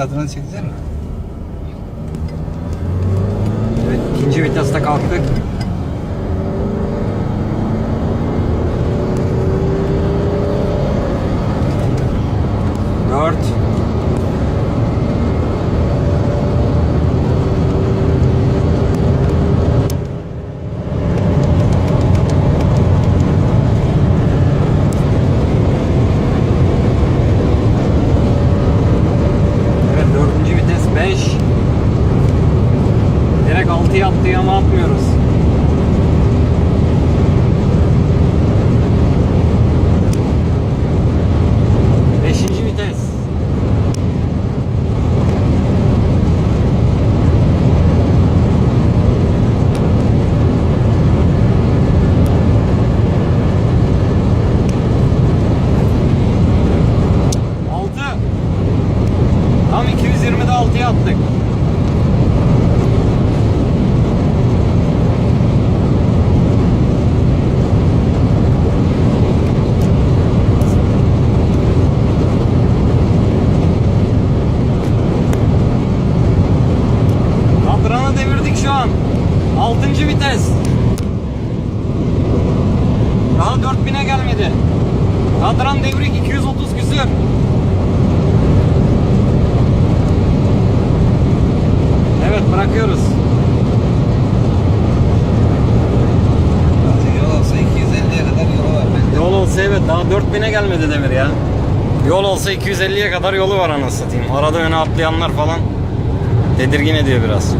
kadına çekecek mi? Evet ikinci viteste kalktık. Dört. 6 yaptığı ama atmıyoruz. Beşinci vites. Altı. Tam 220'de 6'ya attık. Şu an. 6. vites. Daha 4000'e gelmedi. Kadran devrik 230 küsür. Evet bırakıyoruz. Yol olsa 250'ye kadar yolu var. Yol olsa evet daha 4000'e gelmedi Demir ya. Yol olsa 250'ye kadar yolu var anasını satayım. Arada öne atlayanlar falan tedirgin ediyor biraz.